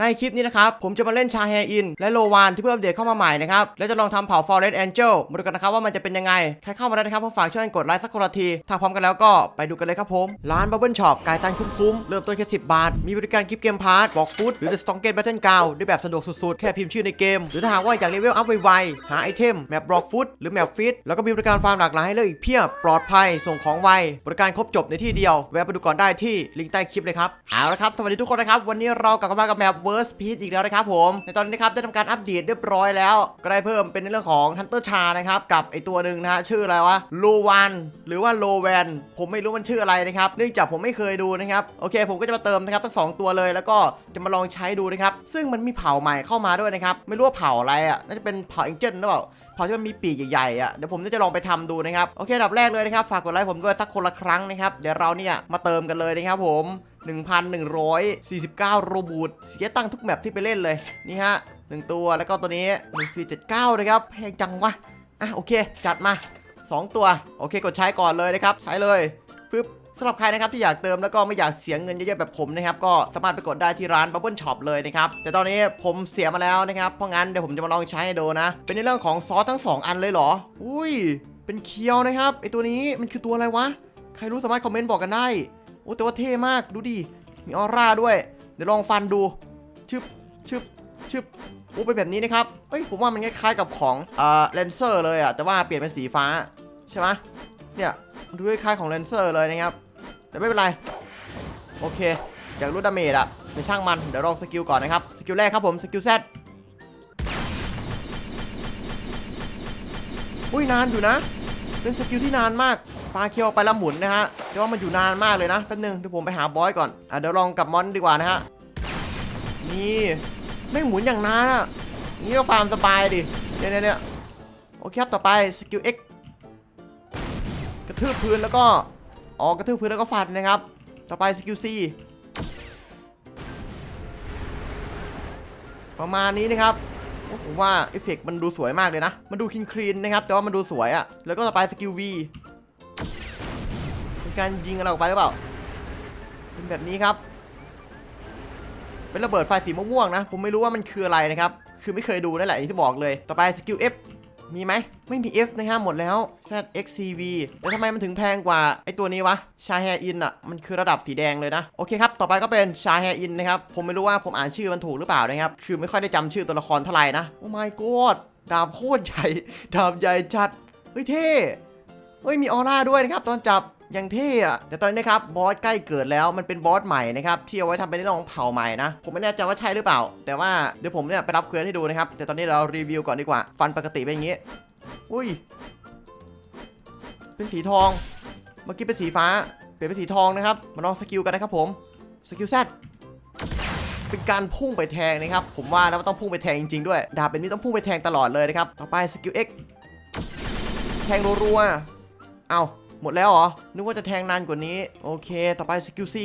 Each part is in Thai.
ในคลิปนี้นะครับ ผมจะมาเล่นชาแฮอิน และโลวานที่เพิ่มเดตเข้ามาใหม่นะครับ และจะลองทำเผ่า Forest Angel มาดูกันนะครับว่ามันจะเป็นยังไง ใครเข้ามาแล้วนะครับก็ฝากช่วยกดไลค์สักคนละที ถ้าพร้อมกันแล้วก็ไปดูกันเลยครับผม ร้าน Bubble Shop กายตันคุ้มๆ เริ่มต้นแค่ 10 บาท มีบริการกิฟต์เกมพาร์ทบอกฟุตหรือ The Strongest Battle Ground ได้แบบสะดวกสุดๆ แค่พิมพ์ชื่อในเกม หรือถ้าหากว่าอยากเลเวลอัพไวๆหาไอเทมแมปบล็อกฟุตหรือแมปฟิตแล้วก็มีบริการฟาร์มหลากหลายให้เลือกอีกเพียบปลอดภัยส่งของไวบริการครบจบในที่เดียวแวะไปดูก่อนได้ที่ลิงก์ใต้คลิปเลยครับเอาละครับสวัสดีทุกคนนะครับวันนี้เรากลับมากับแมป Worst Peace อีกแล้วนะครับผม ในตอนนี้นะครับได้ทำการอัปเดตเรียบร้อยแล้วก็ได้เพิ่มเป็นในเรื่องของทันเตอร์ชานะครับกับไอตัวหนึ่งนะฮะชื่ออะไรวะโลวันหรือว่าโลแวนผมไม่รู้มันชื่ออะไรนะครับเนื่องจากผมไม่เคยดูนะครับโอเค ผมก็จะมาเติมนะครับทั้งสองตัวเลย แล้วก็จะมาลองใช้ดูนะครับซึ่งมันมีเผ่าใหม่เข้ามาด้วยนะครับไม่รู้ว่าเผ่าอะไรอะน่าจะเป็นเผ่าเอ็งเจิลหรือเปล่าเผ่าที่มันมีปีกใหญ่ๆอะเดี๋ยวผมจะลองไปทำดูนะครับโอเคดับแรกเลยนะครับฝากกดไลค์ผมด้วยสักคนละครั้งนะครับเดี๋ยวเราเนี่ยมาเติมกันเลยนะครับผม1,149 โรบูทเสียตังค์ทุกแมปที่ไปเล่นเลยนี่ฮะ1ตัวแล้วก็ตัวนี้ 1479 นะครับแพงจังวะอะโอเค จัดมา 2 ตัว โอเค กดใช้ก่อนเลยนะครับ ใช้เลยฟึบ สำหรับใครนะครับที่อยากเติมแล้วก็ไม่อยากเสียเงินเยอะๆแบบผมนะครับก็สามารถไปกดได้ที่ร้าน Bubble Shop เลยนะครับแต่ตอนนี้ผมเสียมาแล้วนะครับเพราะงั้นเดี๋ยวผมจะมาลองใช้ให้ดูนะ เป็นในเรื่องของซอสทั้ง 2 อันเลยเหรอ อุ้ย เป็นเคียวนะครับไอตัวนี้มันคือตัวอะไรวะใครรู้สามารถคอมเมนต์บอกกันได้โอ้แต่ว่าเท่มากดูดิมีออร่าด้วย เดี๋ยวลองฟันดูชึบชึบชึบโอ้เป็นแบบนี้นะครับเอ้ยผมว่ามันคล้ายๆกับของเอ่อเลนเซอร์เลยอะแต่ว่าเปลี่ยนเป็นสีฟ้าใช่ไหมเนี่ย มันดูคล้ายของเลนเซอร์เลยนะครับ แต่ไม่เป็นไร โอเค อยากรู้ดาเมจอะเดี๋ยวช่างมัน เดี๋ยวลองสกิลก่อนนะครับ สกิลแรกครับผม สกิลแซดอุ้ยนานอยู่นะ เป็นสกิลที่นานมากปาเคียวไปแล้วหมุนนะฮะแต่ว่ามันอยู่นานมากเลยนะแป๊บนึงเดี๋ยวผมไปหาบอยก่อนอะเดี๋ยวลองกับมอนดีกว่านะฮะ นี่ไม่หมุนอย่างนานอะนี่ก็ฟาร์มสบายดิเนี่ยเนี่ยเนี่ยโอเคครับ ต่อไปสกิล X กระทืบพื้นแล้วก็อ๋อกระทืบพื้นแล้วก็ฟันนะครับ ต่อไปสกิล C ประมาณนี้นะครับผมว่าเอฟเฟกต์มันดูสวยมากเลยนะ มันดูคลีนคลีนนะครับ แต่ว่ามันดูสวยอะแล้วก็ต่อไปสกิล V เป็นการยิงอะไรออกไปหรือเปล่า เป็นแบบนี้ครับ เป็นระเบิดไฟสีม่วงๆนะ ผมไม่รู้ว่ามันคืออะไรนะครับ คือไม่เคยดูนั่นแหละอย่างที่บอกเลย ต่อไปสกิล F มีไหม ไม่มี F นะครับหมดแล้ว ZXCV แต่ทำไมมันถึงแพงกว่าไอตัวนี้วะชาแฮอินอะ มันคือระดับสีแดงเลยนะ โอเคครับ ต่อไปก็เป็นชาแฮอินนะครับ ผมไม่รู้ว่าผมอ่านชื่อมันถูกหรือเปล่านะครับ คือไม่ค่อยได้จำชื่อตัวละครเท่าไหร่นะ โอ้ my god ดาบโคตรใหญ่ ดาบใหญ่จัด เฮ้ยเท่ เฮ้ยมีออร่าด้วยนะครับตอนจับ ย่างเท่อะแต่ตอนนี้นะครับบอสใกล้เกิดแล้วมันเป็นบอสใหม่นะครับที่เอาไว้ทำเป็นเรื่องของเผ่าใหม่นะ ผมไม่แน่ใจว่าใช่หรือเปล่า แต่ว่าเดี๋ยวผมเนี่ยไปรับเควสให้ดูนะครับ แต่ตอนนี้เรารีวิวก่อนดีกว่า ฟันปกติเป็นอย่างงี้ อุ้ย เป็นสีทอง เมื่อกี้เป็นสีฟ้า เปลี่ยนเป็นสีทองนะครับ มาลองสกิลกันนะครับผมสกิลแซดเป็นการพุ่งไปแทงนะครับ ผมว่าแล้วต้องพุ่งไปแทงจริงๆด้วย ดาบเป็นนี้ต้องพุ่งไปแทงตลอดเลยนะครับ ต่อไปสกิล X แทงรัวๆ เอา หมดแล้วเหรอ นึกว่าจะแทงนานกว่านี้ โอเค ต่อไปสกิล C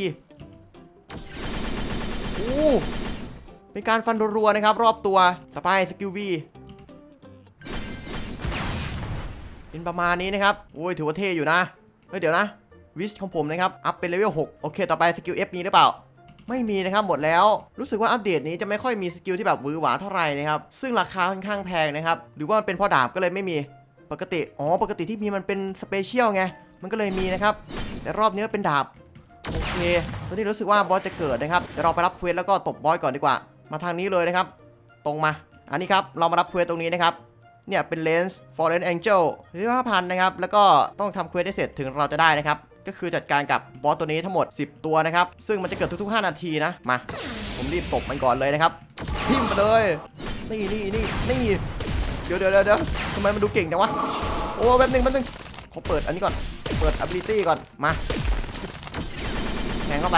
โอ้เป็นการฟันรัวๆนะครับ รอบตัว ต่อไปสกิล V เป็นประมาณนี้นะครับ โอ้ยถือว่าเท่อยู่นะ เฮ้ยเดี๋ยวนะ วิชของผมนะครับ อัพเป็นเลเวล6โอเค ต่อไปสกิล F มีหรือเปล่า ไม่มีนะครับ หมดแล้ว รู้สึกว่าอัปเดตนี้จะไม่ค่อยมีสกิลที่แบบวือหวาเท่าไหร่นะครับ ซึ่งราคาค่อนข้างแพงนะครับ หรือว่ามันเป็นพ่อดาบก็เลยไม่มี ปกติ อ๋อ ปกติที่มีมันเป็นสเปเชียลไง มันก็เลยมีนะครับ แต่รอบนี้เป็นดาบ โอเคตอนนี้รู้สึกว่าบอสจะเกิดนะครับเดี๋ยวเราไปรับเควสแล้วก็ตบบอสก่อนดีกว่า มาทางนี้เลยนะครับ ตรงมา อันนี้ครับ เรามารับเควสตรงนี้นะครับ เนี่ยเป็นเลนส์ Fallen Angel หรือว่าพันนะครับ แล้วก็ต้องทำเควสให้เสร็จถึงเราจะได้นะครับ ก็คือจัดการกับบอสตัวนี้ทั้งหมด 10 ตัวนะครับ ซึ่งมันจะเกิดทุก ๆ 5 นาทีนะ มา ผมรีบตบมันก่อนเลยนะครับ ทิ่มไปเลย นี่นี่นี่นี่เดี๋ยวเดี๋ยวเดี๋ยวเดี๋ยวทำไมมันดูเก่งจังวะ โอ้แป๊บนึงแป๊บนึงขอเปิดอันนี้ก่อน เปิด ability ก่อน มาแทงเข้าไป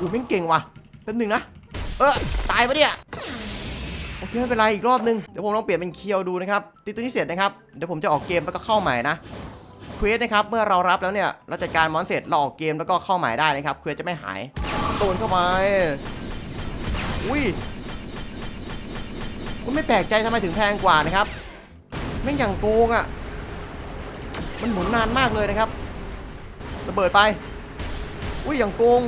อ้โหแม่งเก่งว่ะแป๊บนึงนะ เออ ตายปะเนี่ย โอเค ไม่เป็นไร อีกรอบนึง เดี๋ยวผมลองเปลี่ยนเป็นเคียวดูนะครับ ตีตัวนี้เสร็จนะครับ เดี๋ยวผมจะออกเกมแล้วก็เข้าใหม่นะเควสนะครับ เมื่อเรารับแล้วเนี่ย เราจัดการมอนเสร็จเราออกเกมแล้วก็เข้าใหม่ได้นะครับ เควสจะไม่หายโดนเข้าไป อุ้ยก็ไม่แปลกใจทำไมถึงแพงกว่านะครับแม่อย่างโกงอะ่ะ มันหมุนนานมากเลยนะครับ ระเบิดไป อุ้ยอย่างโกง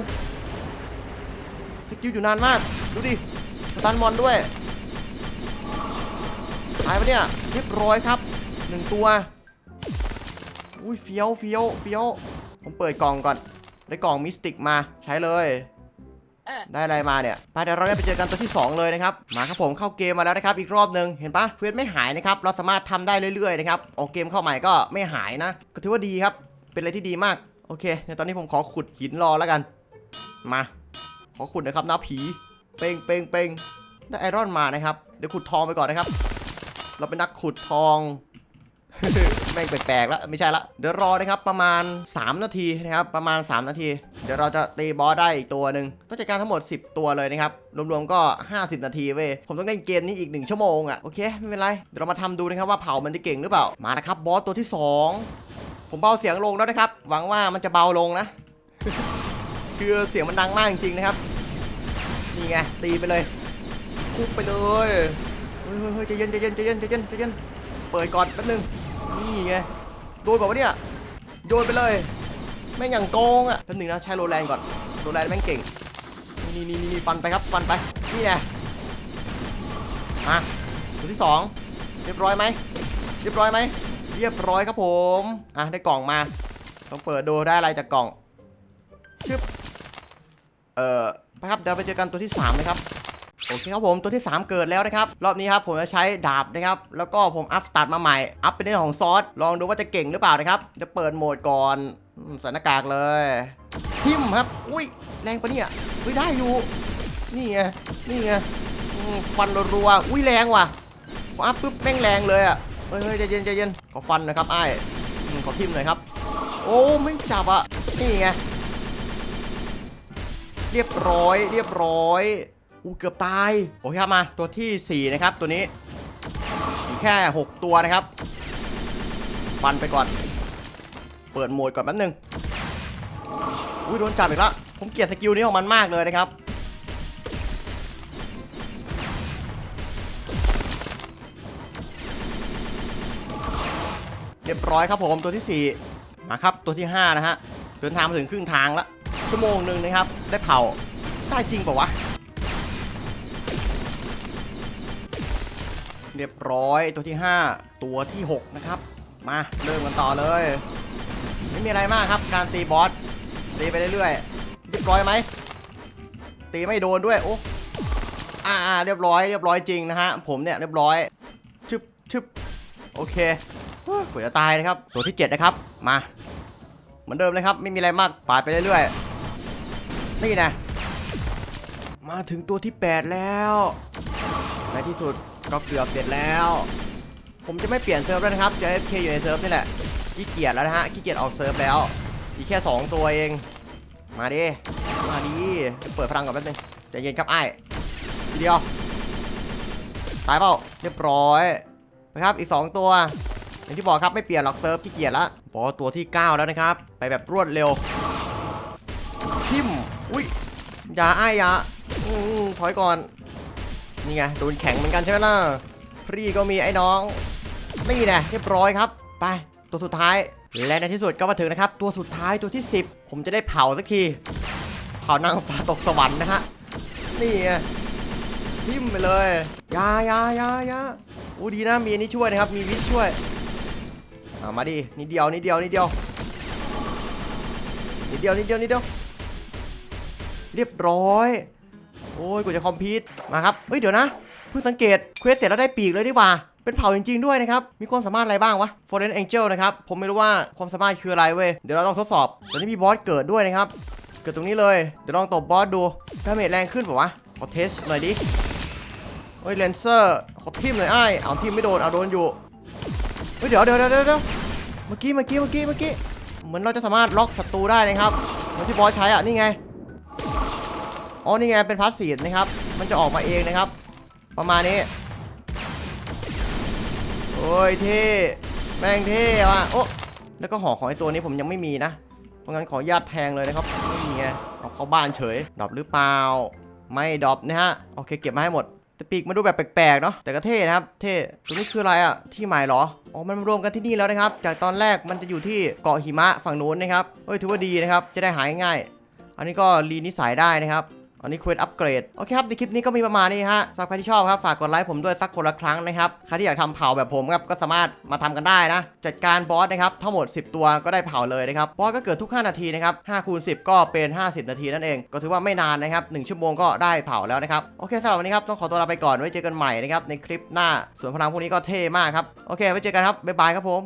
สกิลอยู่นานมาก ดูดิ สตันมอนด้วย ตายปะเนี่ยเรียบร้อยครับหนึ่งตัว อุ้ยเฟี้ยวเฟี้ยวเฟี้ยว ผมเปิดกล่องก่อน ได้กล่องมิสติกมาใช้เลย ได้อะไรมาเนี่ยไปเดี๋ยวเราได้ไปเจอกันตัวที่ 2 เลยนะครับ มาครับผมเข้าเกมมาแล้วนะครับ อีกรอบหนึ่งเห็นปะเควสไม่หายนะครับ เราสามารถทำได้เรื่อยๆนะครับ ออกเกมเข้าใหม่ก็ไม่หายนะ ก็ถือว่าดีครับ เป็นอะไรที่ดีมาก โอเคในตอนนี้ผมขอขุดหินรอแล้วกัน มา ขอขุดนะครับน้าผี เป่งเป่งเป่งได้ไอรอนมานะครับ เดี๋ยวขุดทองไปก่อนนะครับ เราเป็นนักขุดทอง แม่งแปลกๆแล้วไม่ใช่ละเดี๋ยวรอนะครับประมาณ 3 นาทีนะครับประมาณ 3 นาที เดี๋ยวเราจะตีบอสได้อีกตัวหนึ่งต้องจัดการทั้งหมด 10 ตัวเลยนะครับรวมๆก็ 50 นาทีเว้ยผมต้องเล่นเกมนี้อีก 1 ชั่วโมงอะ่ะโอเคไม่เป็นไรเดี๋ยวเรามาทำดูนะครับว่าเผามันจะเก่งหรือเปล่ามานะครับบอสตัวที่ 2 ผมเบาเสียงลงแล้วนะครับ หวังว่ามันจะเบาลงนะ คือเสียงมันดังมากจริงๆนะครับนี่ไงตีไปเลยคุกไปเลยเฮ้ยเฮ้ยเฮ้ยใจเย็นใจเย็นใจเย็นใจเย็นใจเย็นเปิดก่อนแป๊บนึง นี่ไง โดนบอกว่าเนี่ย โยนไปเลย แม่งอย่างโกงอะแป๊บนึงนะ ใช้โรแลนก่อน โรแลนแม่งเก่งนี่นี่นี่นี่ฟันไปครับ ฟันไป นี่ไงมาตัวที่สองเรียบร้อยไหม เรียบร้อยไหม เรียบร้อยครับผม อะ ได้กล่องมา ต้องเปิดดูได้อะไรจากกล่องชึบเอ่อไปครับ เดี๋ยวไปเจอกันตัวที่3นะครับ โอเคครับผมตัวที่ 3 เกิดแล้วนะครับ รอบนี้ครับผมจะใช้ดาบนะครับ แล้วก็ผมอัพสตาร์ทมาใหม่อัพเป็นเรื่องของซอสลองดูว่าจะเก่งหรือเปล่านะครับจะเปิดโหมดก่อนส่หน้ากากเลยทิมครับ อุ้ยแรงปะเนี่ยอุ้ยได้อยู่นี่ไงนี่ไงฟันรัวอุ้ยแรงว่ะพออัพปุ๊บแม่งแรงเลยอะเฮ้ยเฮ้ยใจเย็นใจเย็นขอฟันนะครับไอ้ขอทิมหน่อยครับ โอ้ไม่จับอะนี่ไงเรียบร้อยเรียบร้อย อู้เกือบตาย โอเคครับมาตัวที่ 4 นะครับ ตัวนี้มีแค่ 6 ตัวนะครับฟันไปก่อน เปิดโหมดก่อนแป๊บนึงอุ้ยโดนจับอีกแล้วผมเกลียดสกิลนี้ของมันมากเลยนะครับเรียบร้อยครับผมตัวที่ 4 มาครับตัวที่ 5 นะฮะ เดินทางมาถึงครึ่งทางแล้วชั่วโมงหนึ่งนะครับ ได้เผาได้จริงเปล่าวะ เรียบร้อยตัวที่ 5 ตัวที่ 6 นะครับ มาเริ่มกันต่อเลย ไม่มีอะไรมากครับ การตีบอสตีไปเรื่อยๆเรียบร้อยไหมตีไม่โดนด้วยโอ้อ่าเรียบร้อยเรียบร้อยจริงนะฮะผมเนี่ยเรียบร้อยชึบชึบโอเคฮู้กว่าจะตายนะครับ ตัวที่ 7 นะครับมาเหมือนเดิมเลยครับ ไม่มีอะไรมากปาดไปเรื่อยๆนี่นะมาถึงตัวที่ 8 แล้วในที่สุด ก็เกือบเสร็จแล้ว ผมจะไม่เปลี่ยนเซิร์ฟแล้วนะครับ จะ FK อยู่ในเซิร์ฟนี่แหละขี้เกียจแล้วนะฮะขี้เกียจออกเซิร์ฟแล้ว อีกแค่ 2 ตัวเอง มาดิ มาดิเปิดพลังก่อนแป๊บนึงใจเย็นครับไอ้ทีเดียว ตายเปล่า เรียบร้อยนะครับ อีก 2 ตัว อย่างที่บอกครับไม่เปลี่ยนหรอกเซิร์ฟขี้เกียจละบอตัวที่ 9 แล้วนะครับ ไปแบบรวดเร็ว ทิมอุ้ยอย่าอ้ยอย่าอถอยก่อน นี่ไงโดนแข็งเหมือนกันใช่ไหมล่ะพรีก็มีไอ้น้อง นี่แหละเรียบร้อยครับ ไป ตัวสุดท้าย และในที่สุดก็มาถึงนะครับ ตัวสุดท้ายตัวที่ 10 ผมจะได้เผาสักที เผานางฟ้าตกสวรรค์นะฮะ นี่ไงทิมไปเลยยายายายาอู้ดีนะมีนี้ช่วยนะครับ มีวิทย์ช่วยเอามาดินิดเดียวนิดเดียวนิดเดียวนิดเดียวนิดเดียวนิดเดียว เรียบร้อย โอ้ยกูจะคอมพิวต์มาครับเฮ้ยเดี๋ยวนะเพิ่งสังเกตเควสเสร็จแล้วได้ปีกเลยดีกว่าเป็นเผ่าจริงๆด้วยนะครับ มีความสามารถอะไรบ้างวะ Fallen Angel นะครับ ผมไม่รู้ว่าความสามารถคืออะไรเว้ย เดี๋ยวเราต้องทดสอบ ตอนนี้มีบอสเกิดด้วยนะครับ เกิดตรงนี้เลย เดี๋ยวลองตบบอสดูดาเมจแรงขึ้นป่าวะ ขอเทสหน่อยดิเฮ้ยเลนเซอร์ขอทิมหน่อยไอ้เอาทิมไม่โดน เอาโดนอยู่ เฮ้ยเดี๋ยวเดี๋ยวเดี๋ยวเดี๋ยวเมื่อกี้เมื่อกี้เมื่อกี้เมื่อกี้ เหมือนเราจะสามารถล็อกศัตรูได้นะครับเหมือนที่บอสใช้อะ นี่ไง อ๋อนี่ไงเป็นพาสซีฟนะครับ มันจะออกมาเองนะครับ ประมาณนี้ โอ้ยเท่แม่งเท่ว่ะโอ้แล้วก็หอของไอตัวนี้ผมยังไม่มีนะ เพราะงั้นขอญาตแทงเลยนะครับไม่มีไงเอาเข้าบ้านเฉยดรอปหรือเปล่า ไม่ดรอปนะฮะ โอเคเก็บมาให้หมด แต่ปีกมันดูแบบแปลกๆเนาะ แต่ก็เท่นะครับ เท่ตัวนี้คืออะไรอะที่หมายเหรอ อ๋อ มันรวมกันที่นี่แล้วนะครับ จากตอนแรกมันจะอยู่ที่เกาะหิมะฝั่งโน้นนะครับ เอ้ยถือว่าดีนะครับ จะได้หายง่าย อันนี้ก็รีนิสัยได้นะครับ อันนี้เควสอัปเกรด โอเคครับในคลิปนี้ก็มีประมาณนี้ฮะสำหรับใครที่ชอบครับ ฝากกดไลค์ผมด้วยสักคนละครั้งนะครับ ใครที่อยากทำเผาแบบผมครับ ก็สามารถมาทำกันได้นะ จัดการบอสนะครับ ทั้งหมด 10 ตัวก็ได้เผาเลยนะครับ บอสก็เกิดทุก 5 นาทีนะครับ5คูณ10 ก็เป็น 50 นาทีนั่นเอง ก็ถือว่าไม่นานนะครับ1ชั่วโมงก็ได้เผาแล้วนะครับ โอเคสำหรับวันนี้ครับต้องขอตัวลาไปก่อน ไว้เจอกันใหม่นะครับในคลิปหน้าส่วนพลังพวกนี้ก็เท่มากครับ โอเค ไว้เจอกันครับบ๊ายบายครับผม